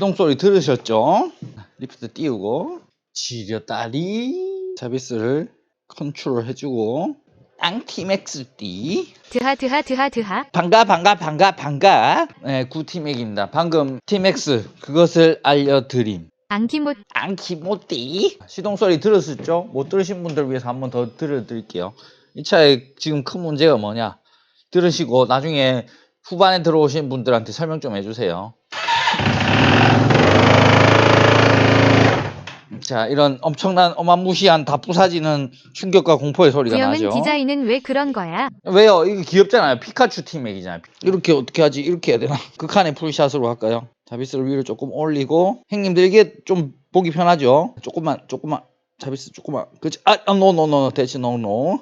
시동 소리 들으셨죠? 리프트 띄우고 지렸다리 자비스를 컨트롤 해주고 앙티맥스 띠. 드하 드하 드하 드하. 반가 반가 반가 반가. 네 구티맥입니다. 방금 티맥스 그것을 알려드림. 앙기못 앙키모띠. 시동 소리 들으셨죠? 못 들으신 분들 위해서 한 번 더 들려드릴게요. 이 차에 지금 큰 문제가 뭐냐? 들으시고 나중에 후반에 들어오신 분들한테 설명 좀 해주세요 자 이런 엄청난 어마무시한 다 부사지는 충격과 공포의 소리가 구형은 나죠 디자인은 왜 그런 거야? 왜요? 이거 귀엽잖아요. 피카츄 팀맥이잖아요. 이렇게 어떻게 하지? 이렇게 해야 되나? 극한의 풀샷으로 할까요? 자비스를 위로 조금 올리고 형님들 이게 좀 보기 편하죠? 조금만 조금만 자비스 조금만 그치? 아, 아 노노노 됐지 노노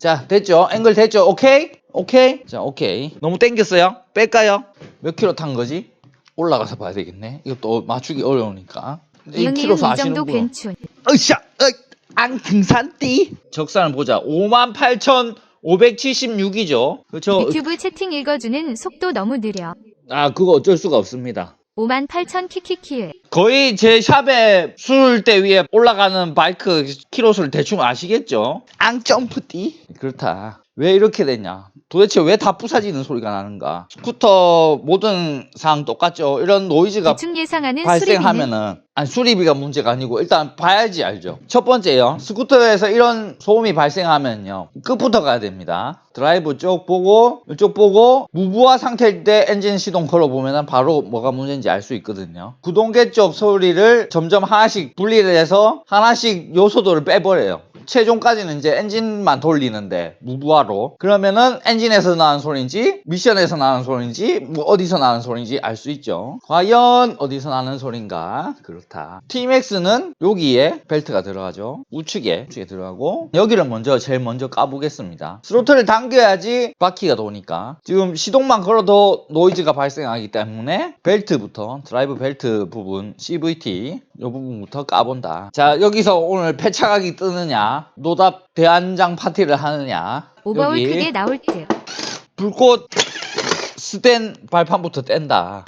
자 됐죠? 앵글 됐죠? 오케이? 오케이? 자 오케이 너무 땡겼어요? 뺄까요? 몇 킬로 탄 거지? 올라가서 봐야 되겠네 이것도 맞추기 어려우니까 이 이형님 이 킬로수 정도 아시는 분 괜춘 으쌰! 으, 앙등산띠! 적산을 보자. 58,576이죠. 그렇죠. 유튜브 채팅 읽어주는 속도 너무 느려 아, 그거 어쩔 수가 없습니다. 5만 8천 키키키 거의 제 샵에 수울대 위에 올라가는 바이크 키로수를 대충 아시겠죠? 앙점프띠? 그렇다. 왜 이렇게 됐냐? 도대체 왜 다 부사지는 소리가 나는가? 스쿠터 모든 사항 똑같죠? 이런 노이즈가 대충 예상하는 발생하면은 아니 수리비가 문제가 아니고 일단 봐야지 알죠. 첫 번째요. 스쿠터에서 이런 소음이 발생하면요. 끝부터 가야 됩니다. 드라이브 쪽 보고 이쪽 보고 무부하 상태일 때 엔진 시동 걸어 보면은 바로 뭐가 문제인지 알 수 있거든요. 구동계 쪽 소리를 점점 하나씩 분리를 해서 하나씩 요소도를 빼버려요. 최종까지는 이제 엔진만 돌리는데 무부하로 그러면은 엔진에서 나는 소리인지 미션에서 나는 소리인지 뭐 어디서 나는 소리인지 알 수 있죠. 과연 어디서 나는 소린가? 그렇다. TMX는 여기에 벨트가 들어가죠. 우측에 우측에 들어가고. 여기를 먼저 제일 먼저 까보겠습니다. 스로틀을 당겨야지 바퀴가 도니까. 지금 시동만 걸어도 노이즈가 발생하기 때문에 벨트부터 드라이브 벨트 부분 CVT 이 부분부터 까본다. 자 여기서 오늘 폐차각이 뜨느냐 노답 대안장 파티를 하느냐 오버올 여기 크게 나올 듯 불꽃 스텐 발판부터 뗀다.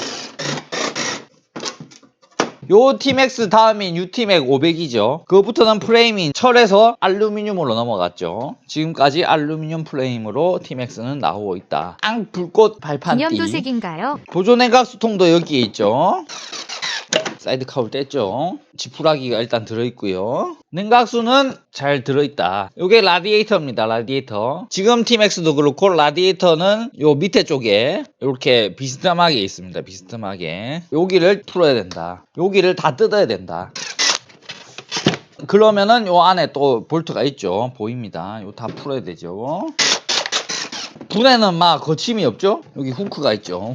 요 티맥스 다음인 유티맥 500이죠. 그거부터는 프레임이 철에서 알루미늄으로 넘어갔죠. 지금까지 알루미늄 프레임으로 티맥스는 나오고 있다. 앙 불꽃 발판띠. 기념도색인가요? 보조 냉각수통도 여기에 있죠. 사이드 카울 뗐죠. 지푸라기가 일단 들어있고요. 냉각수는 잘 들어있다. 이게 라디에이터입니다. 라디에이터. 지금 티맥스도 그렇고 라디에이터는 요 밑에 쪽에 이렇게 비스듬하게 있습니다. 비스듬하게. 여기를 풀어야 된다. 여기를 다 뜯어야 된다. 그러면은 요 안에 또 볼트가 있죠. 보입니다. 요 다 풀어야 되죠. 분에는 막 거침이 없죠? 여기 후크가 있죠.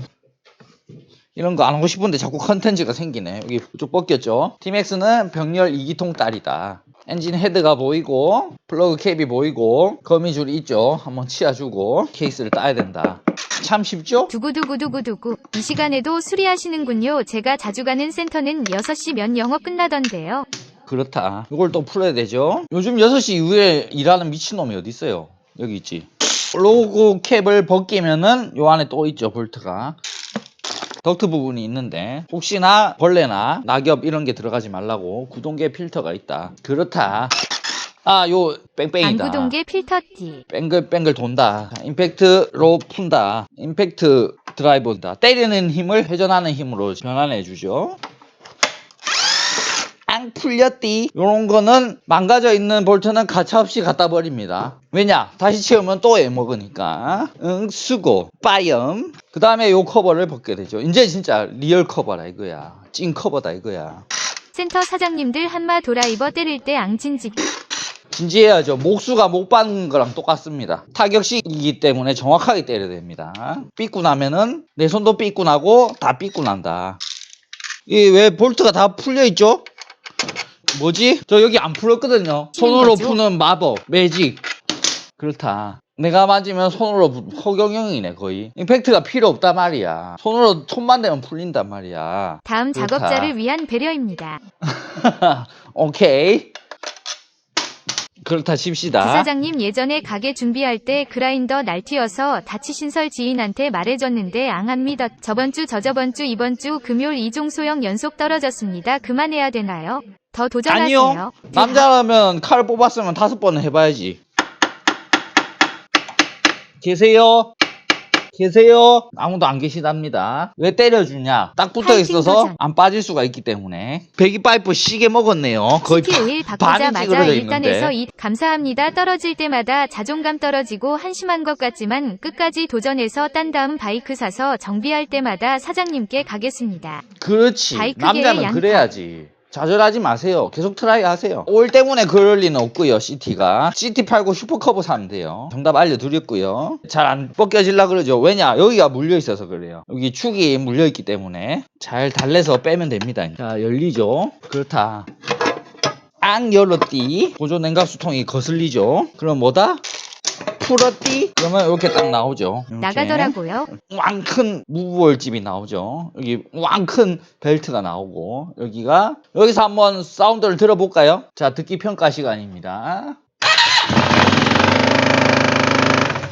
이런 거 안 하고 싶은데 자꾸 컨텐츠가 생기네. 여기 쭉 벗겼죠? 팀엑스는 병렬 2기통 딸이다. 엔진 헤드가 보이고 플러그 캡이 보이고 거미줄이 있죠. 한번 치아주고 케이스를 따야 된다. 참 쉽죠? 두구두구두구두구 이 시간에도 수리하시는군요 제가 자주 가는 센터는 6시 면 영업 끝나던데요 그렇다. 이걸 또 풀어야 되죠. 요즘 6시 이후에 일하는 미친놈이 어디 있어요? 여기 있지. 로고 캡을 벗기면은 요 안에 또 있죠, 볼트가. 덕트 부분이 있는데 혹시나 벌레나 낙엽 이런 게 들어가지 말라고 구동계 필터가 있다. 그렇다. 아, 요 뺑뺑이다. 안구동계 필터띠 뺑글뺑글 돈다. 자, 임팩트로 푼다. 임팩트 드라이버다. 때리는 힘을 회전하는 힘으로 변환해 주죠. 앙 풀렸디. 요런 거는 망가져 있는 볼트는 가차없이 갖다 버립니다. 왜냐? 다시 채우면 또 애먹으니까. 응, 수고. 빠염. 그 다음에 요 커버를 벗게 되죠. 이제 진짜 리얼 커버라 이거야. 찐 커버다 이거야. 센터 사장님들 한마 도라이버 때릴 때 앙진지 진지해야죠. 목수가 못 받는 거랑 똑같습니다. 타격식이기 때문에 정확하게 때려야 됩니다. 삐꾸 나면은 내 손도 삐꾸 나고 다 삐꾸 난다. 이 왜 볼트가 다 풀려 있죠? 뭐지? 저 여기 안 풀었거든요. 손으로 거죠? 푸는 마법, 매직. 그렇다. 내가 맞으면 손으로 부- 허경영이네 거의. 임팩트가 필요 없단 말이야. 손으로 손만 대면 풀린단 말이야. 다음 그렇다. 작업자를 위한 배려입니다 오케이. 그렇다 칩시다. 부사장님 예전에 가게 준비할 때 그라인더 날튀어서 다치신 설 지인한테 말해줬는데 믿었. 저번 주 저저번 주 이번 주 금요일 이종 소형 연속 떨어졌습니다. 그만해야 되나요? 더 도전하세요. 아니요. 남자라면 칼 뽑았으면 다섯 번은 해봐야지. 계세요? 계세요? 아무도 안 계시답니다. 왜 때려주냐? 딱 붙어 있어서. 안 빠질 수가 있기 때문에. 배기파이프 시계 먹었네요. 거의 CT 오일 반이 바꾸자마자 찌그러져 일단에서. 이 감사합니다. 떨어질 때마다 자존감 떨어지고 한심한 것 같지만 끝까지 도전해서 딴 다음 바이크 사서 정비할 때마다 사장님께 가겠습니다. 그렇지. 바이크계의 남자는 양파. 그래야지. 좌절하지 마세요. 계속 트라이 하세요. 올 때문에 그럴 리는 없고요. CT가. CT 팔고 슈퍼커브 사면 돼요. 정답 알려드렸고요. 잘 안 벗겨질라 그러죠. 왜냐? 여기가 물려 있어서 그래요. 여기 축이 물려 있기 때문에 잘 달래서 빼면 됩니다. 자, 열리죠. 그렇다. 앙 열었디. 보조 냉각수통이 거슬리죠. 그럼 뭐다? 풀었디? 그러면 이렇게 딱 나오죠. 이렇게. 나가더라고요. 왕큰 무브월집이 나오죠. 여기 왕큰 벨트가 나오고 여기가 여기서 한번 사운드를 들어볼까요? 자 듣기 평가 시간입니다.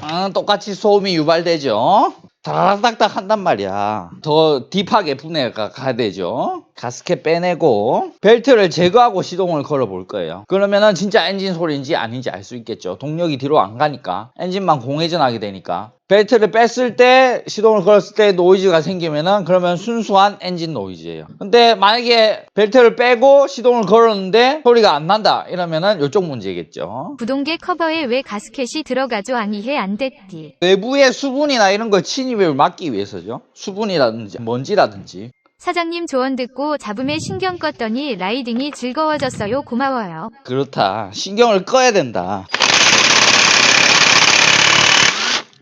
아, 똑같이 소음이 유발되죠. 다라닥닥 한단 말이야. 더 딥하게 분해가 가야 되죠. 가스켓 빼내고 벨트를 제거하고 시동을 걸어 볼 거예요. 그러면은 진짜 엔진 소리인지 아닌지 알 수 있겠죠. 동력이 뒤로 안 가니까 엔진만 공회전하게 되니까 벨트를 뺐을 때 시동을 걸었을 때 노이즈가 생기면은 그러면 순수한 엔진 노이즈예요. 근데 만약에 벨트를 빼고 시동을 걸었는데 소리가 안 난다 이러면은 이쪽 문제겠죠. 부동계 커버에 왜 가스켓이 들어가죠? 안 이해 안 됐디. 외부의 수분이나 이런 걸 침입을 막기 위해서죠. 수분이라든지 먼지라든지 사장님 조언 듣고 잡음에 신경 껐더니 라이딩이 즐거워졌어요. 고마워요. 그렇다. 신경을 꺼야 된다.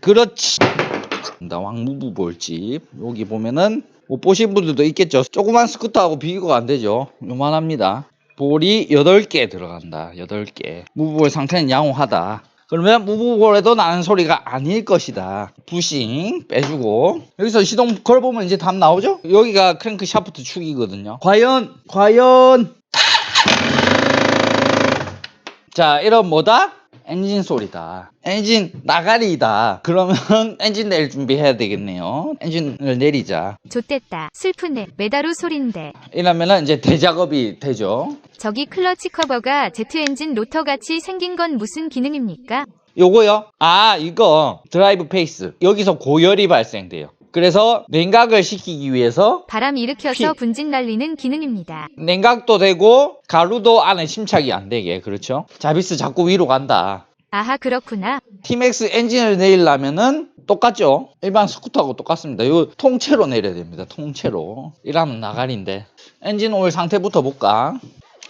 그렇지. 나 왕무부 볼집. 여기 보면은 못 보신 분들도 있겠죠. 조그만 스쿠터하고 비교가 안 되죠. 요만합니다. 볼이 8개 들어간다. 8개. 무브볼 상태는 양호하다. 그러면 무브볼에도 나는 소리가 아닐 것이다. 부싱 빼주고 여기서 시동 걸어보면 이제 답 나오죠? 여기가 크랭크 샤프트 축이거든요. 과연 과연 자, 이런 뭐다? 엔진 소리다. 엔진 나가리다. 그러면 엔진 낼 준비해야 되겠네요. 엔진을 내리자. 좋댔다. 슬프네. 메다루 소린데. 이러면은 이제 대작업이 되죠. 저기 클러치 커버가 제트 엔진 로터 같이 생긴 건 무슨 기능입니까? 요거요. 아, 이거 드라이브 페이스. 여기서 고열이 발생돼요. 그래서 냉각을 시키기 위해서 바람 일으켜서 피- 분진 날리는 기능입니다. 냉각도 되고 가루도 안에 침착이 안 되게. 그렇죠? 자비스 자꾸 위로 간다. 아하 그렇구나. 티맥스 엔진을 내리려면은 똑같죠? 일반 스쿠터하고 똑같습니다. 요 통째로 내려야 됩니다. 통째로. 이라면 나가리인데. 엔진 오일 상태부터 볼까?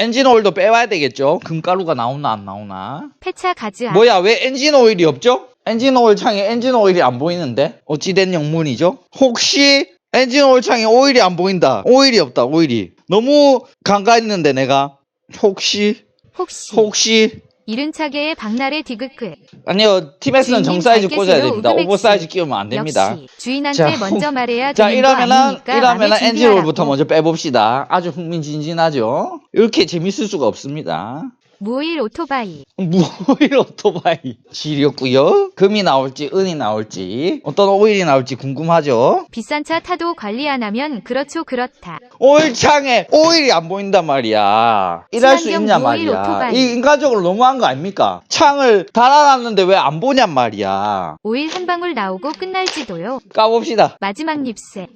엔진 오일도 빼와야 되겠죠? 금가루가 나오나 안 나오나? 폐차 가즈아. 뭐야, 왜 엔진 오일이 없죠? 엔진 오일 창에 엔진 오일이 안 보이는데? 어찌된 영문이죠? 혹시 엔진 오일 창에 오일이 안 보인다. 오일이 없다, 오일이. 너무 간과했는데, 내가. 혹시, 혹시 혹시, 이른 차게의 박날의 디귿글. 아니요, 티맥스는 주인님 정사이즈 잘 꽂아야 됩니다. 오버사이즈 끼우면 안 됩니다. 역시 주인한테 자, 먼저 말해야 자, 이러면은? 이러면은 엔진 오일부터. 먼저 빼봅시다. 아주 흥미진진하죠? 이렇게 재밌을 수가 없습니다. 무오일 오토바이. 무오일 오토바이. 질이었고요 금이 나올지, 은이 나올지, 어떤 오일이 나올지 궁금하죠? 비싼 차 타도 관리 안 하면 그렇죠 그렇다. 오일창에 오일이 안 보인단 말이야. 일할 수 있냐 말이야. 오토바이. 이 인간적으로 너무한 거 아닙니까? 창을 달아놨는데 왜 안 보냔 말이야. 오일 한 방울 나오고 끝날지도요. 까봅시다. 마지막 립세.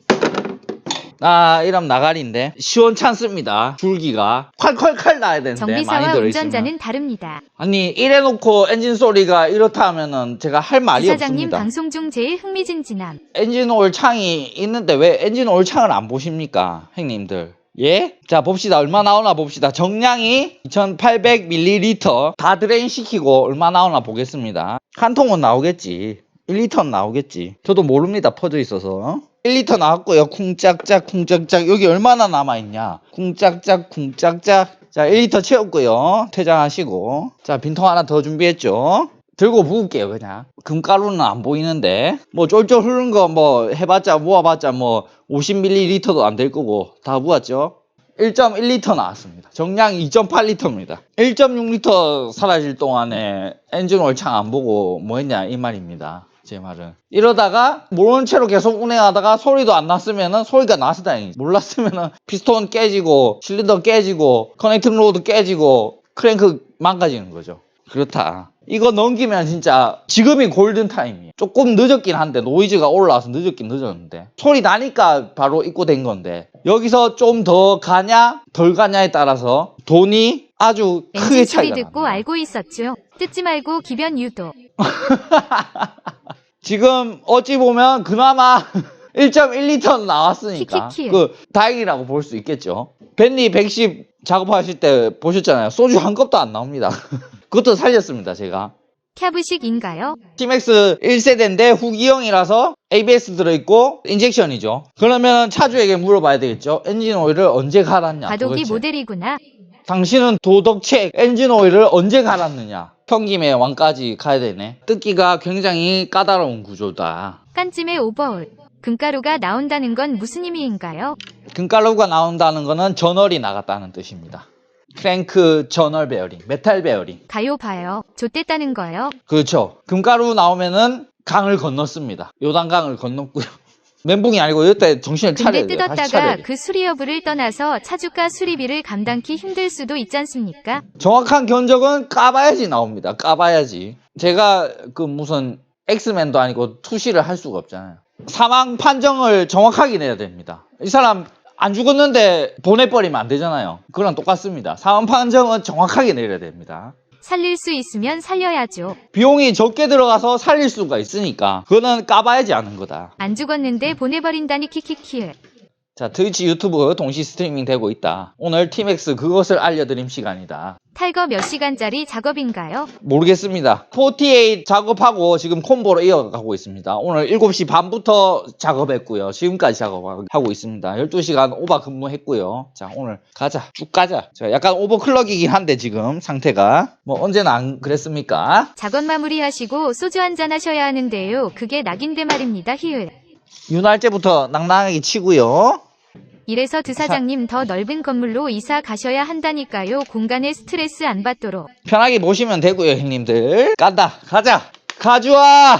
아, 이러면 나가리인데. 시원찮습니다. 줄기가. 콸콸콸 나야 되는데. 많이 정비사와 들어있으면. 운전자는 다릅니다. 아니, 이래놓고 엔진 소리가 이렇다 하면은 제가 할 말이 부사장님 없습니다. 방송 중 제일 흥미진진함. 엔진 오일 창이 있는데 왜 엔진 오일 창을 안 보십니까? 형님들. 예? 자, 봅시다. 얼마 나오나 봅시다. 정량이 2800ml. 다 드레인 시키고 얼마 나오나 보겠습니다. 한 통은 나오겠지. 1리터는 나오겠지. 저도 모릅니다. 퍼져 있어서. 1리터 나왔고요. 쿵짝짝, 쿵짝짝. 여기 얼마나 남아있냐. 쿵짝짝, 쿵짝짝. 자, 1리터 채웠고요. 퇴장하시고. 자, 빈통 하나 더 준비했죠. 들고 부을게요, 그냥. 금가루는 안 보이는데. 뭐 쫄쫄 흐른 거 뭐 해봤자, 모아봤자 뭐 50ml도 안 될 거고. 다 부었죠. 1.1리터 나왔습니다. 정량 2.8리터입니다. 1.6리터 사라질 동안에 엔진 오일 창안 보고 뭐 했냐 이 말입니다. 제 말은. 이러다가 모르는 채로 계속 운행하다가 소리도 안 났으면은 소리가 나서 다행이지. 몰랐으면은 피스톤 깨지고 실린더 깨지고 커넥팅 로드 깨지고 크랭크 망가지는 거죠. 그렇다. 이거 넘기면 진짜 지금이 골든 타임이에요. 조금 늦었긴 한데 노이즈가 올라와서 늦었긴 늦었는데 소리 나니까 바로 입고된 건데 여기서 좀 더 가냐 덜 가냐에 따라서 돈이 아주 크게 소리 차이가 듣고 납니다. 알고 있었죠. 뜯지 말고 기변 유도. 지금 어찌 보면 그나마 1.1리터 나왔으니까. 그 다행이라고 볼 수 있겠죠. 벤리 110 작업하실 때 보셨잖아요. 소주 한 컵도 안 나옵니다. 그것도 살렸습니다, 제가. 캬브식인가요? 티맥스 1세대인데 후기형이라서 ABS 들어있고 인젝션이죠. 그러면 차주에게 물어봐야 되겠죠. 엔진 오일을 언제 갈았냐? 과도기 도대체. 모델이구나. 당신은 도덕책 엔진 오일을 언제 갈았느냐? 평김의 왕까지 가야 되네. 뜯기가 굉장히 까다로운 구조다. 깐찜의 오버올. 금가루가 나온다는 건 무슨 의미인가요? 금가루가 나온다는 거는 전월이 나갔다는 뜻입니다. 크랭크 전월 베어링, 메탈 베어링. 가요 봐요. 좆됐다는 거요. 그렇죠. 금가루 나오면은 강을 건넜습니다. 요단강을 건넜고요. 멘붕이 아니고 이때 정신을 차려야 근데 돼요. 다시 뜯었다가 돼요. 그 수리 여부를 떠나서 차주가 수리비를 감당키 힘들 수도 있지 않습니까? 정확한 견적은 까봐야지 나옵니다. 까봐야지. 제가 그 무슨 엑스맨도 아니고 투시를 할 수가 없잖아요. 사망 판정을 정확하게 내야 됩니다. 이 사람 안 죽었는데 보내버리면 안 되잖아요. 그거랑 똑같습니다. 사망 판정은 정확하게 내려야 됩니다. 살릴 수 있으면 살려야죠. 비용이 적게 들어가서 살릴 수가 있으니까 그거는 까봐야지 아는 거다. 안 죽었는데 보내버린다니 키키키. 자, 트위치 유튜브 동시 스트리밍 되고 있다. 오늘 티맥스 그것을 알려드림 시간이다. 탈거 몇 시간짜리 작업인가요? 모르겠습니다. 48 작업하고 지금 콤보로 이어가고 있습니다. 오늘 7시 반부터 작업했고요. 지금까지 작업하고 있습니다. 12시간 오바 근무했고요. 자, 오늘 가자. 쭉 가자. 자, 약간 오버클럭이긴 한데 지금 상태가 뭐 언제나 안 그랬습니까? 작업 마무리하시고 소주 한잔 하셔야 하는데요. 그게 낙인데 말입니다. 히읗. 윤활제부터 낭낭하게 치고요. 이래서 드사장님 더 넓은 건물로 이사 가셔야 한다니까요. 공간에 스트레스 안 받도록. 편하게 모시면 되고요, 형님들. 간다. 가자. 가져와.